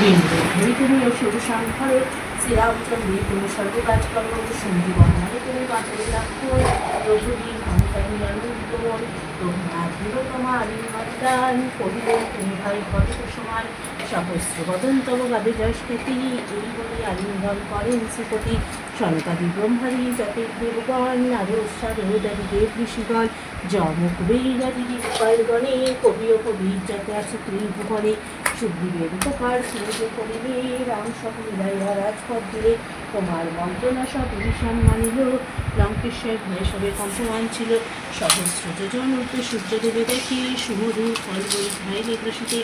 বিন্দু তুমি ও শুভ সংখ্যার শ্রীরামচন্দ্রী তুমি সর্বকাজ কর্ম সন্ধি তুমি বাঁচলে রাখো রঘুবী ভূমিকার রঘুনাথ তোমার মতদান কহিল, তুমি ভাই ভরত সমান? সহস্র বদন তব গাবে যশকৃতি এই বলে করেন শ্রীপতি। সনকাদি ব্রহ্মাদি যতে দেবগণ নারস্বাদ দাদি দেব ঋষিগণ। যমক বৈরাদি গোপালগণে কবি ও কবির যাতে আছে ত্রিভুবনে। সুগ্রীবের উপকার সূর্য করিলে রাম মিলাইয়া রাজপথ দিলে তোমার মন্ত্রণা সব ঈশান মানিল। লঙ্কেশ্বর সবে কম্পমান ছিল সহস্র। যোজন উঠে সূর্যদেবে দেখি সুমধু ফল, বই ভাই নির্দেশিতে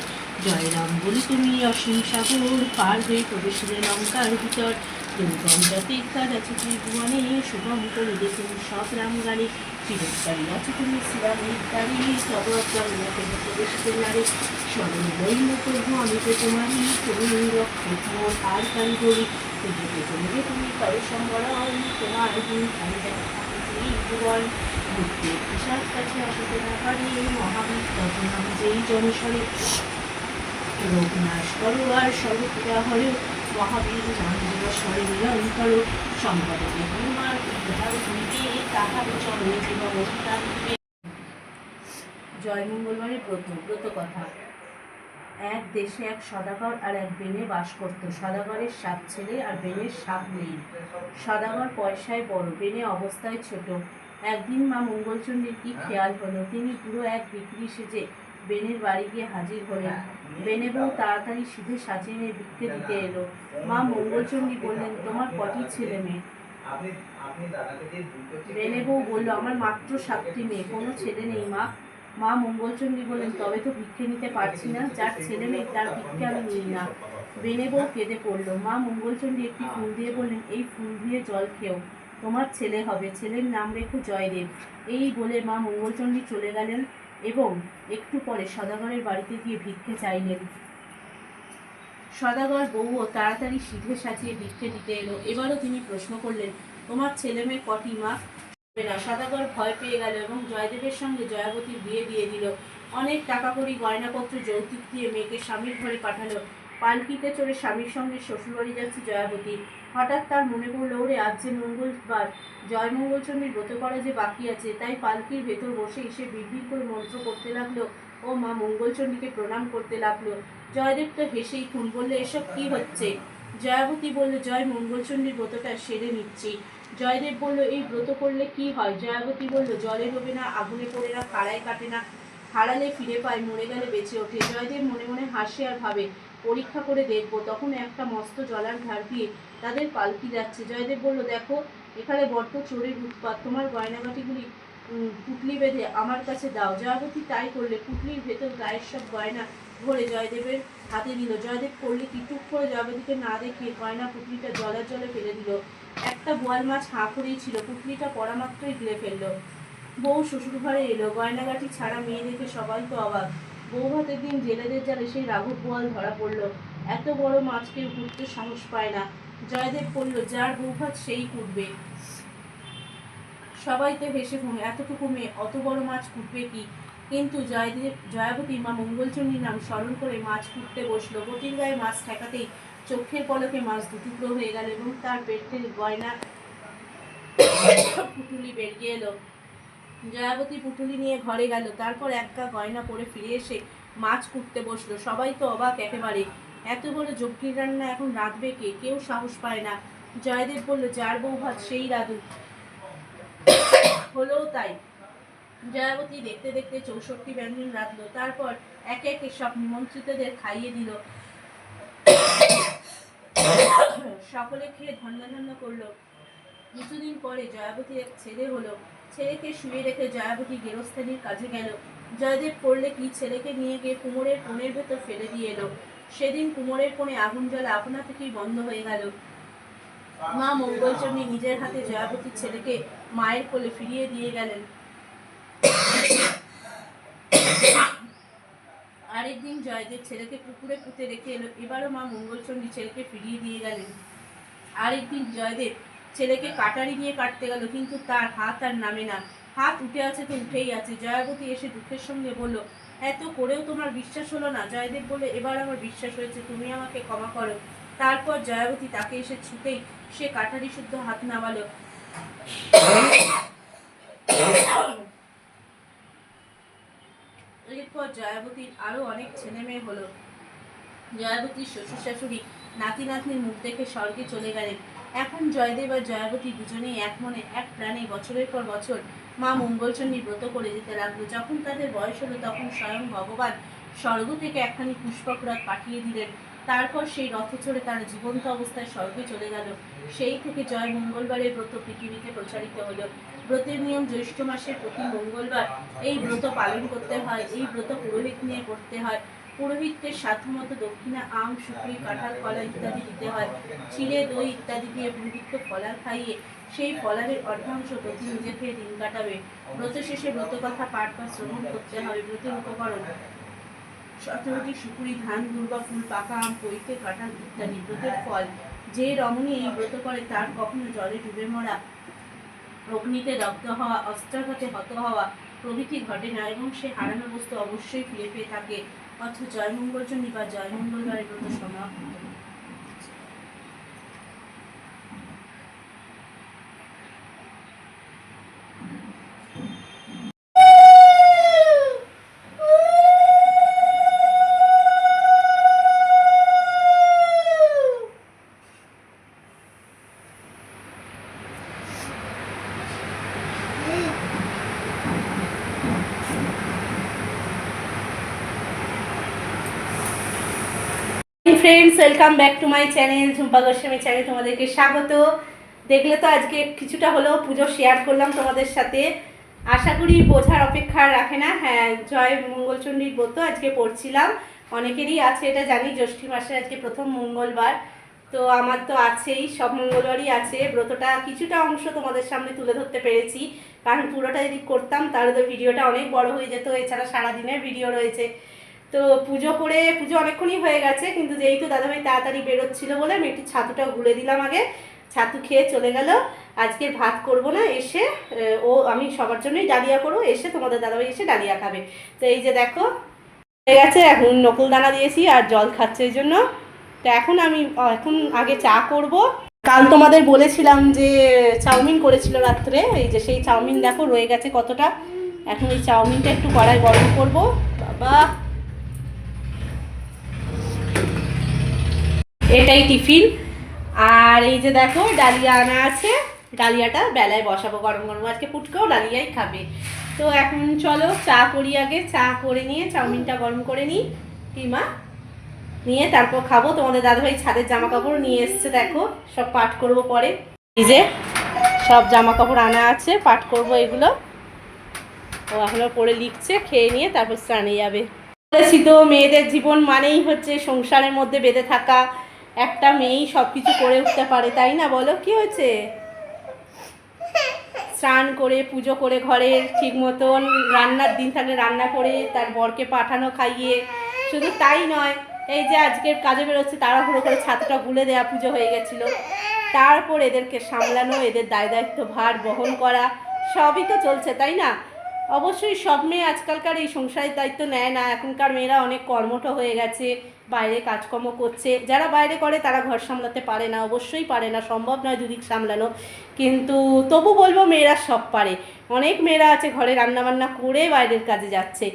জয় রাম বলি তুমি অসীম সাগর, পার হয়ে প্রবেশিলে লঙ্কার ভিতর। দুর্গম জাতি কাজ আছে ত্রিভুবনে, শুভম করে দেখুন সব রাম গাড়ি চিরস্কারী আছে তুমি শ্রীরামের গাড়ি সর্বপ্রাণীকে প্রবেশিতে নারী। স্মরণ দৈন্য প্রভু, আমি তো তোমারই রক্ষক মোর আর কারি। চলে তুমি করো তোমার কাছে আসতে না পারি মহাবীর যেই জনসরে রোগ নাশ করো আর হরে মহাবীর স্বরে মিলন করো হনুমান তাহার চরণে দিবে জয় মঙ্গলবারের ব্রত ব্রত কথা। এক দেশে এক সদাগর আর এক বেনে বাস করত। সদাগরের সাত ছেলে আর বেনের সাত মেয়ে। সদাগর পয়সায় বড় বেনে অবস্থায় ছোট। একদিন মা মঙ্গলচণ্ডীর কি খেয়াল হলো? তিনি পুরো এক বিক্রি সেজে বেনের বাড়ি গিয়ে হাজির হলেন। বেনে বউ তাড়াতাড়ি সিধে সাজিয়ে নিয়ে ভিক্ষে দিতে এলো। মা মঙ্গলচণ্ডী বললেন তোমার কটি ছেলে মেয়ে? বেনে বউ বলল আমার মাত্র সাতটি মেয়ে কোনো ছেলে নেই মা। মা মঙ্গলচণ্ডী বললেন তবে তো ভিক্ষে নিতে পারছি না, যার ছেলে মেয়ে তার ভিক্ষে আমি নিই না। বেনে বউ কেঁদে পড়ল। মা মঙ্গলচণ্ডী একটি ফুল দিয়ে বললেন, এই ফুল দিয়ে জল খেও, তোমার ছেলে হবে, ছেলের নাম রেখো জয়দেব। এই বলে মা মঙ্গলচণ্ডী চলে গেলেন এবং একটু পরে সদাগরের বাড়িতে গিয়ে ভিক্ষে চাইলেন। সদাগর বউও তাড়াতাড়ি সিধে সাজিয়ে ভিক্ষে দিতে এলো। এবারও তিনি প্রশ্ন করলেন, তোমার ছেলে মেয়ে কটি মা? না সদাগর ভয় পেয়ে গেল এবং জয়দেবের সঙ্গে জয়াবতীর বিয়ে দিয়ে দিল। অনেক টাকা কড়ি গয়নাপত্র, যৌতুক দিয়ে মেয়েকে স্বামীর ঘরে পাঠালো। পালকিতে চড়ে স্বামীর সঙ্গে শ্বশুরবাড়ি যাচ্ছে জয়াবতী। হঠাৎ তার মনে পড়ল, ওরে, আজ যে মঙ্গলবার জয় মঙ্গলচণ্ডীর ব্রত করা যে বাকি আছে, তাই পালকির ভেতর বসে এসে বিড়বিড় করে মন্ত্র করতে লাগল। ও মা মঙ্গলচণ্ডীকে প্রণাম করতে লাগল। জয়দেব তো হেসেই খুন বললে, এসব কি হচ্ছে? জয়াবতী বলল, জয় মঙ্গলচণ্ডীর ব্রতটা সেরে নিচ্ছি। জয়দেব বলল, এই ব্রত করলে কি হয়? জয়াবতী বলল, জলে ডোবে না, আগুনে পড়ে না, খাড়ায় কাটে না হারালে ফিরে পায়, মরে গেলে বেঁচে ওঠে। জয়দেব মনে মনে হাসে আর ভাবে, পরীক্ষা করে দেখব। তখন একটা মস্ত জলার ধার দিয়ে তাদের পালকি যাচ্ছে। জয়দেব বলল, দেখো, এখানে বড্ড চোরের উৎপাত। তোমার গয়নাগাটিগুলি পুটলি বেঁধে আমার কাছে দাও। জয়াবতী তাই করলে, পুটলির ভেতর গায়ের সব গয়না ভরে জয়দেবের হাতে দিল। জয়দেব করলে কিটুক করে জয়াবতীকে না দেখিয়ে গয়না পুটলিটা জলের জলে ফেলে দিল। একটা বোয়াল মাছ হাঁ করেই ছিল পুটলিটা পড়া মাত্রই গিলে ফেলল। বউ শ্বশুর ঘরে এলো, গয়নাগাটি ছাড়া মেয়ে দেখে সবাই তো অবাক। বউ ভাতের দিন জেলেদের জালে সেই রাঘব বোয়াল ধরা পড়ল। এত বড় মাছ কেউ কুটতে সাহস পায় না। জয়দেব বলল, যার বউ ভাত সেই কুটবে সবাই তো হেসে ঘুমে এতটুকু মেয়ে, অত বড় মাছ কুটবে কি? কিন্তু জয়দেব, জয়াবতী মা মঙ্গলচণ্ডীর নাম স্মরণ করে মাছ কুটতে বসল। বটির গায়ে মাছ ঠেকাতেই চোখের পলকে মাছ দুটুকরো হয়ে গেল এবং তার পেটের গয়না পুটুলি বেরিয়ে এলো। জয়াবতী পুটুলি নিয়ে ঘরে গেল। তারপর একটা গয়না পরে ফিরে এসে মাছ কুটতে বসল। সবাই তো অবাক একেবারে। এত বড় যজ্ঞির রান্না এখন রাঁধবে কে? কেউ সাহস পায় না। জয়দেব বলল, যার বউ ভাত সেই রাধু হলোও তাই। জয়াবতী দেখতে দেখতে চৌষট্টি ব্যঞ্জন রাঁধলো। তারপর একে একে সব নিমন্ত্রিতদের খাইয়ে দিল। সকলে খেয়ে ধন্য ধন্য করল। কিছুদিন পরে জয়াবতীর এক ছেলে হলো। ছেলেকে শুয়ে রেখে জয়াবতী গেরস্থালির কাজে গেল। জয়দেব করলে কি ছেলেকে নিয়ে গিয়ে কুমোরের কোণের ভেতর ফেলে দিয়ে এলো। সেদিন কুমোরের কোণে আগুন জ্বলা আপনা থেকেই বন্ধ হয়ে গেল। মা মঙ্গলচণ্ডী নিজের হাতে জয়াবতীর ছেলেকে মায়ের কোলে ফিরিয়ে দিয়ে গেলেন। আরেকদিন জয়দেব ছেলেকে পুকুরে পুঁতে রেখে এলো। এবারও মা মঙ্গলচন্ডী ছেলেকে ফিরিয়ে দিয়ে গেলেন। আরেকদিন জয়দেব, ছেলেকে কাটারি দিয়ে কাটতে গেল, কিন্তু তার হাত আর নামে না। হাত উঠে আছে তো উঠেই আছে। জয়াবতী এসে দুঃখের সঙ্গে বলল এত করেও তোমার বিশ্বাস হলো না? জয়দেব বলে এবার আমার বিশ্বাস হয়েছে, তুমি আমাকে ক্ষমা করো। তারপর জয়াবতী তাকে এসে ছুতেই সে কাঠারি শুদ্ধ হাত নামালো। এরপর জয়াবতীর আরও অনেক ছেলে মেয়ে হলো। জয়াবতীর শ্বশুর শাশুড়ি নাতি নাতনির মুখ দেখে স্বর্গে চলে গেলেন। এখন জয়দেব আর জয়াবতী দুজনেই এক মনে, এক প্রাণে বছরের পর বছর মা মঙ্গলচণ্ডী ব্রত করে যেতে লাগল। যখন তাদের বয়স হলো তখন স্বয়ং ভগবান স্বর্গ থেকে একখানি পুষ্পক রথ পাঠিয়ে দিলেন। তারপর সেই রথে চড়ে তারা জীবন্ত অবস্থায় স্বর্গে চলে গেল। সেই থেকে জয় মঙ্গলবারের ব্রত পৃথিবীতে প্রচারিত হলো। ব্রতের নিয়ম জ্যৈষ্ঠ মাসের প্রতি মঙ্গলবার এই ব্রত পালন করতে হয়, এই ব্রত পুরোহিত নিয়ে করতে হয়। পুরোহিতকে সাধ্যমতো দক্ষিণা আম শুকরি কাঁঠাল, কলা ইত্যাদি দিতে হয়। চিড়ে, দই ইত্যাদি দিয়ে পুরোহিতকে ফলার খাইয়ে সেই ফলারের অর্ধাংশ প্রতি নিজে খেয়ে দিন কাটাবে। ব্রত শেষে ব্রত কথা পাঠ বা শ্রবণ করতে হবে ব্রতের উপকরণ সতেরোটি শুকুরি ধান, দুর্বা ফুল, পাকা আম পৈতে কাঁঠাল ইত্যাদি। ব্রতের ফল যে রমণী এই ব্রত করে তার কখনো জলে ডুবে মরা। অগ্নিতে দগ্ধ হওয়া, অস্ত্রাঘাতে হত হওয়া প্রভৃতি ঘটে না এবং সে হারানো বস্তু অবশ্যই ফিরে পেয়ে থাকে। অথচ জয়মঙ্গলচণ্ডী বা জয়মঙ্গলবারের ব্রত সমাপ্ত। Friends welcome back to my channel Jhumpa Goswami channel তোমাদেরকে স্বাগত। দেখলে তো আজকে কিছুটা হলেও পুজো শেয়ার করলাম তোমাদের সাথে। আশা করি বোঝার অপেক্ষা রাখে না। হ্যাঁ জয় মঙ্গলচণ্ডীর ব্রত আজকে পড়ছিলাম। অনেকেরই আছে এটা জানি, জ্যৈষ্ঠী মাসের আজকে প্রথম মঙ্গলবার। তো আমার তো আছেই, সব মঙ্গলবারই আছে। ব্রতটা কিছুটা অংশ তোমাদের সামনে তুলে ধরতে পেরেছি। কারণ পুরোটা যদি করতাম, তাহলে তো ভিডিওটা অনেক বড় হয়ে যেত। এছাড়া সারাদিনের ভিডিও রয়েছে। তো পুজো করে, পুজো অনেকক্ষণই হয়ে গেছে, কিন্তু যেহেতু দাদাভাই তাড়াতাড়ি বেরোচ্ছিল বলে আমি একটু ছাতুটা গুলে দিলাম আগে। ছাতু খেয়ে চলে গেল। আজকে ভাত করব না, এসে ও, আমি সবার জন্যই ডালিয়া করব, এসে তোমাদের দাদাভাই এসে ডালিয়া খাবে। তো এই যে দেখো, হয়ে গেছে, এখন নকল দানা দিয়েছি আর জল খাচ্ছে এই জন্য। তো এখন আমি, এখন আগে চা করব। কাল তোমাদের বলেছিলাম যে চাউমিন করেছিল রাত্রে, এই যে সেই চাউমিন দেখো রয়ে গেছে কতটা। এখন এই চাউমিনটা একটু কড়াই গরম করব। বাবা! এটাই টিফিন। আর এই যে দেখো, ডালিয়া আনা আছে। ডালিয়াটা বেলায় বসাবো, গরম গরম। আজকে পুটকেও ডালিয়াই খাবে। তো এখন চলো, চা করি আগে। চা করে নিয়ে চাউমিনটা গরম করে নিই। কিমা নিয়ে তারপর খাব। তোমাদের দাদাভাই ছাদের জামা কাপড় নিয়ে এসছে, দেখো। সব পাঠ করব পরে। যে, সব জামা কাপড় আনা আছে পাঠ করব এগুলো। ও এখনও পরে লিখছে, খেয়ে নিয়ে তারপর স্নানে যাবে। বলেছি তো, মেয়েদের জীবন মানেই হচ্ছে সংসারের মধ্যে বেঁধে থাকা। একটা মেয়েই সব কিছু করে উঠতে পারে, তাই না বলো? কি হয়েছে? স্নান করে, পুজো করে ঘরের ঠিক মতন রান্নার দিন থাকলে রান্না করে, তার বরকে পাঠানো, খাইয়ে। শুধু তাই নয়, এই যে আজকের কাজে বেরোচ্ছে, তাড়াহুড়ো করে ছাতুটা গুলে দেওয়া পুজো হয়ে গেছিল। তারপর এদেরকে সামলানো, এদের দায় দায়িত্ব ভার বহন করা, সবই তো চলছে, তাই না? অবশ্যই সব মেয়ে আজকালকার এই সংসারের দায়িত্ব নেয় না। এখনকার মেয়েরা অনেক কর্মঠ হয়ে গেছে, বাইরে কাজকর্ম করছে। যারা বাইরে করে তারা ঘর সামলাতে পারে না, অবশ্যই পারে না, সম্ভব নয় দুদিক সামলানো। কিন্তু তবু বলব মেয়েরা সব পারে। অনেক মেয়েরা আছে ঘরে রান্নাবান্না করে বাইরের কাজে যাচ্ছে।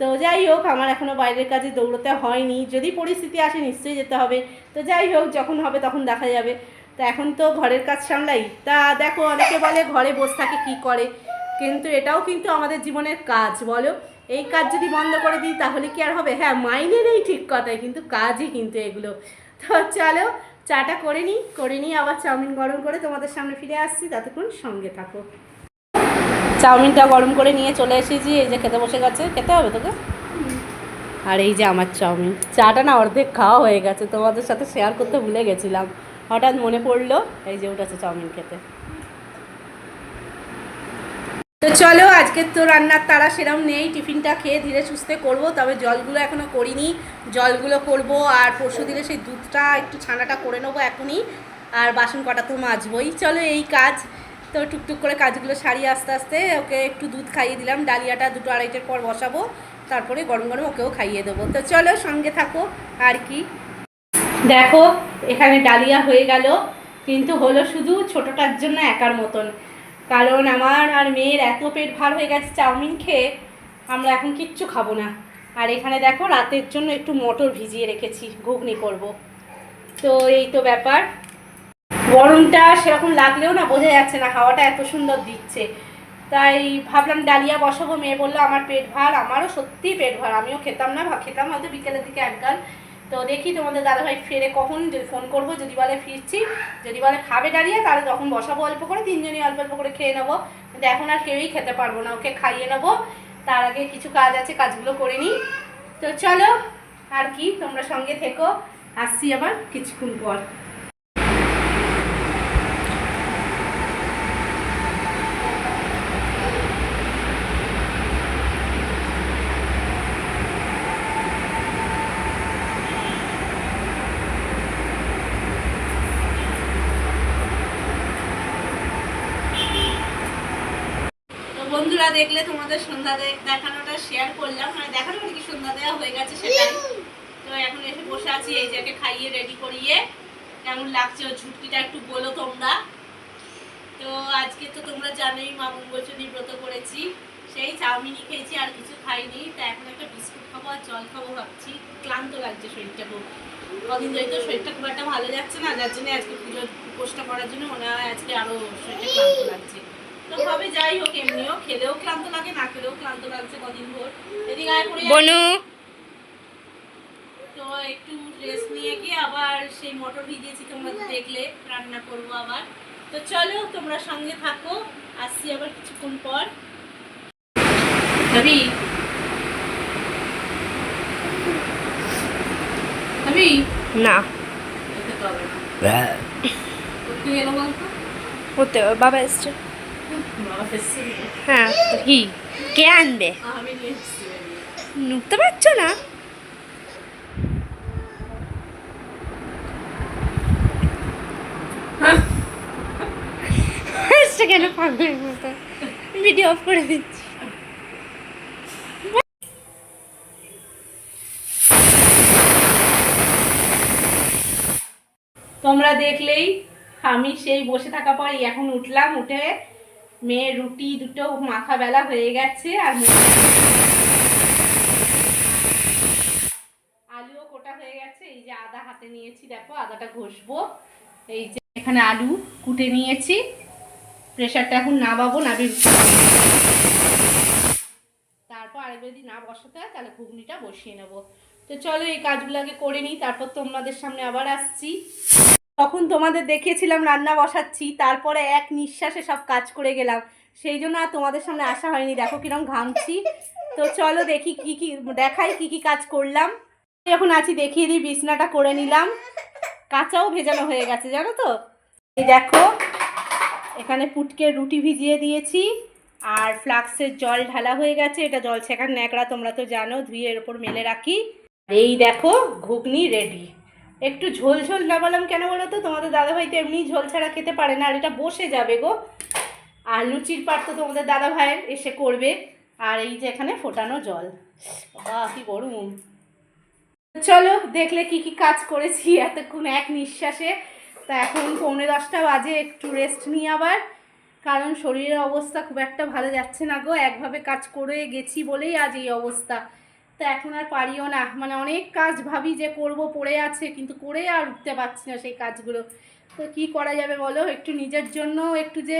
তো যাই হোক, আমার এখনও বাইরের কাজে দৌড়তে হয়নি। যদি পরিস্থিতি আসে নিশ্চয়ই যেতে হবে। তো যাই হোক, যখন হবে তখন দেখা যাবে। তো এখন তো ঘরের কাজ সামলাই। তা দেখো, অনেকে বলে ঘরে বসে থাকে কী করে? কিন্তু এটাও কিন্তু আমাদের জীবনের কাজ বলো? এই কাজ যদি বন্ধ করে দিই তাহলে কি আর হবে? হ্যাঁ মাইনে নেই ঠিক কথাই কিন্তু কাজই কিন্তু এগুলো। তো চলো চাটা করে নিই করে নিই আবার চাউমিন গরম করে তোমাদের সামনে ফিরে আসছি। ততক্ষণ সঙ্গে থাকো। চাউমিনটা গরম করে নিয়ে চলে এসেছি এই যে খেতে বসে গেছে। খেতে হবে তোকে? আর এই যে আমার চাউমিন। চাটা না অর্ধেক খাওয়া হয়ে গেছে তোমাদের সাথে শেয়ার করতে ভুলে গেছিলাম। হঠাৎ মনে পড়ল এই যে উঠেছে চাউমিন খেতে। তো চলো, আজকে তো রান্নার তারা সেরকম নেই। টিফিনটা খেয়ে ধীরে সুস্থে করব, তবে জলগুলো এখনও করিনি। জলগুলো করব, আর পরশু দিনে সেই দুধটা একটু ছানাটা করে নেব এখনই, আর বাসন কটা তো মাজবই। চলো, এই কাজ। তো টুকটুক করে কাজগুলো সারিয়ে আস্তে আস্তে, ওকে একটু দুধ খাইয়ে দিলাম। ডালিয়াটা দুটো আড়াইটের পর বসাবো, তারপরে গরম গরম ওকেও খাইয়ে দেবো। তো চলো, সঙ্গে থাকো, আর কি। দেখো, এখানে ডালিয়া হয়ে গেল, কিন্তু হলো শুধু ছোটটার জন্য একার মতন। কারণ আমার আর মেয়ের এত পেট ভার হয়ে গেছে চাউমিন খেয়ে, আমরা এখন কিচ্ছু খাব না। আর এখানে দেখো রাতের জন্য একটু মটর ভিজিয়ে রেখেছি, ঘুগনি করব। তো এই তো ব্যাপার। গরমটা সেরকম লাগলেও না বোঝা যাচ্ছে না, হাওয়াটা এত সুন্দর দিচ্ছে। তাই ভাবলাম ডালিয়া বসাবো, মেয়ে বলল, আমার পেট ভার, আমারও সত্যিই পেট ভার, আমিও খেতাম না খেতাম হয়তো বিকেলের দিকে একগাল। তো দেখি তোমাদের দাদাভাই ফেরে কখন যদি ফোন করব, যদি বলে ফিরছি, যদি বলে খাবে দাঁড়িয়ে, তাহলে তখন বসাবো অল্প করে, তিনজনই অল্প অল্প করে খেয়ে নেব। কিন্তু এখন আর কেউই খেতে পারব না, ওকে খাইয়ে নেব। তার আগে কিছু কাজ আছে, কাজগুলো করে নিই। তো চলো, আর কি, তোমরা সঙ্গে থেকো। আসছি আবার কিছুক্ষণ পর। বন্ধুরা দেখলে তোমাদের সন্ধ্যা দেখানোটা শেয়ার করলাম। মানে দেখানো মানে কি সন্ধ্যা দেওয়া হয়ে গেছে সেটাই। তো এখন এসে বসে আছি এই যাকে খাইয়ে রেডি করিয়ে। কেমন লাগছে ও ঝুটকিটা একটু বলো তোমরা। তো আজকে তো তোমরা জানোই মা মঙ্গলচন্ডী ব্রত করেছি। সেই চাউমিনই খেয়েছি আর কিছু খাইনি। তা এখন একটা বিস্কুট খাব আর জল খাব ভাবছি। ক্লান্ত লাগছে শরীরটা খুব। কদিন ধরে তো শরীরটা খুব একটা ভালো যাচ্ছে না যার জন্য আজকে পুজোর উপোসটা করার জন্য মনে হয় আজকে আরও শরীরটা ক্লান্ত লাগছে। তো হবে যাই হোক এমনিও খেলেও ক্লান্ত লাগে না খেলেও ক্লান্ত লাগছে কদিন ভোর। এদিকে আয় পড়ে বনু। তো একটু রেস্ট নিয়ে গিয়ে আবার সেই মটর ভিজিয়েছি তোমরা দেখলে রান্না করব আবার। তো চলো তোমরা সঙ্গে থাকো আসছি আবার কিছুক্ষণ পর। হবি হবি না। এসছে বাবা এসছে। হ্যাঁ কি? কে আনবে? নুকতে পারছ না? ভিডিও অফ করে দিচ্ছি। তোমরা দেখলেই আমি সেই বসে থাকা পর এখন উঠলাম, উঠে মেয়ের রুটি দুটো মাখা বেলা হয়ে গেছে আর আলুও কোটা হয়ে গেছে। এই যে আদা হাতে নিয়েছি, দেখো আদাটা ঘষবো। এই যে এখানে আলু কুটে নিয়েছি। প্রেশারটা এখন নাবাবো নাবি তারপর আরেকবার যদি না বসাতে হয়, তাহলে ঘুগনিটা বসিয়ে নেব। তো চলো এই কাজগুলো আগে করে নিই, তারপর তোমাদের সামনে আবার আসছি। তখন তোমাদের দেখিয়েছিলাম রান্না বসাচ্ছি, তারপরে এক নিঃশ্বাসে সব কাজ করে গেলাম। সেই জন্য আর তোমাদের সামনে আসা হয়নি। দেখো কিরম ঘামছি। তো চলো দেখি কি কি, দেখাই কি কি কাজ করলাম। এখন আছি, দেখিয়ে দিই, বিছনাটা করে নিলাম। কাঁচাও ভেজানো হয়ে গেছে, জানো তো? এই দেখো, এখানে পুটকে রুটি ভিজিয়ে দিয়েছি। আর ফ্লাক্সের জল ঢালা হয়ে গেছে। এটা জল ছেঁকার ন্যাকড়া, তোমরা তো জানো, ধুয়ে এর ওপর মেলে রাখি। এই দেখো, ঘুগনি রেডি একটু ঝোল ঝোল না বললাম কেন বলো তো? তোমাদের দাদাভাই তো এমনি ঝোল ছাড়া খেতে পারে না, আর এটা বসে যাবে গো। আর লুচির পাট তো তোমাদের দাদাভাইয়ের, এসে করবে। আর এই যে এখানে ফোটানো জল। বা কি গরম। চলো, দেখলে কি কি কাজ করেছি এতক্ষণ এক নিঃশ্বাসে। তা এখন পৌনে দশটা বাজে, একটু রেস্ট নিই আবার। কারণ শরীরের অবস্থা খুব একটা ভালো যাচ্ছে না গো। একভাবে কাজ করে গেছি বলেই আজ এই অবস্থা। তা এখন আর পারিও না। মানে অনেক কাজ ভাবি যে করব, পড়ে আছে, কিন্তু করে আর উঠতে পারছি না সেই কাজগুলো। তো কি করা যাবে বলো? একটু নিজের জন্য একটু যে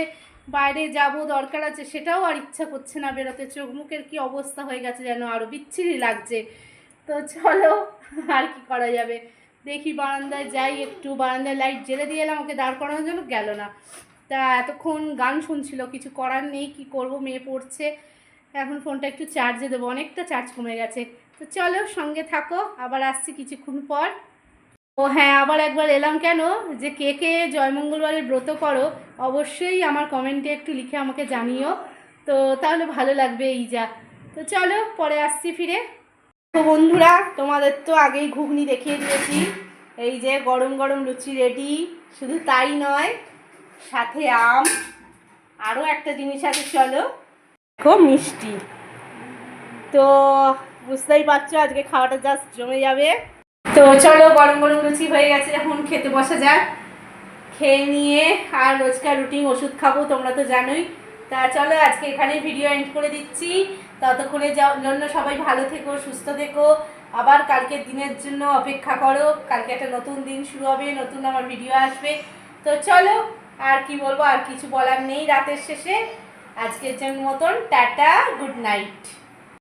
বাইরে যাব দরকার আছে, সেটাও আর ইচ্ছা করছে না বেরোতে। চোখ মুখের কি অবস্থা হয়ে গেছে যেন আরও বিচ্ছিরি লাগছে। তো চলো, আর কি করা যাবে? দেখি বারান্দায় যাই একটু। বারান্দায় লাইট জেলে দিয়ে এলাম, ওকে দাঁড় করানোর জন্য গেল না। তা এতক্ষণ গান শুনছিল, কিছু করার নেই, কি করব? মেয়ে পড়ছে। এখন ফোনটা একটু চার্জে দেবো, অনেকটা চার্জ কমে গেছে। তো চলো সঙ্গে থাকো, আবার আসছি কিছুক্ষণ পর। ও হ্যাঁ আবার একবার এলাম কেন? যে কে কে জয়মঙ্গলবারের ব্রত করো, অবশ্যই আমার কমেন্টে একটু লিখে আমাকে জানিও। তো তাহলে ভালো লাগবে এই যা। তো চলো, পরে আসছি ফিরে। তো বন্ধুরা, তোমাদের তো আগেই ঘুগনি দেখিয়ে দিয়েছি। এই যে গরম গরম লুচি রেডি, শুধু তাই নয়, সাথে আম। আরও একটা জিনিস আছে, চলো। দেখো মিষ্টি। তো বুঝতেই পারছ, আজকে খাওয়াটা জাস্ট জমে যাবে। তো চলো, গরম গরম লুচি হয়ে গেছে, এখন খেতে বসা যাক। খেয়ে নিয়ে আর রোজকার রুটিন ওষুধ খাব, তোমরা তো জানোই। তা চলো, আজকে এখানেই ভিডিও এন্ড করে দিচ্ছি। ততক্ষণে জন্য সবাই ভালো থেকো, সুস্থ থেকো। আবার কালকের দিনের জন্য অপেক্ষা করো। কালকে একটা নতুন দিন শুরু হবে, নতুন আমার ভিডিও আসবে। তো চলো, আর কি বলব, আর কিছু বলার নেই রাতের শেষে। আজকের জন্য মতন টাটা গুড নাইট।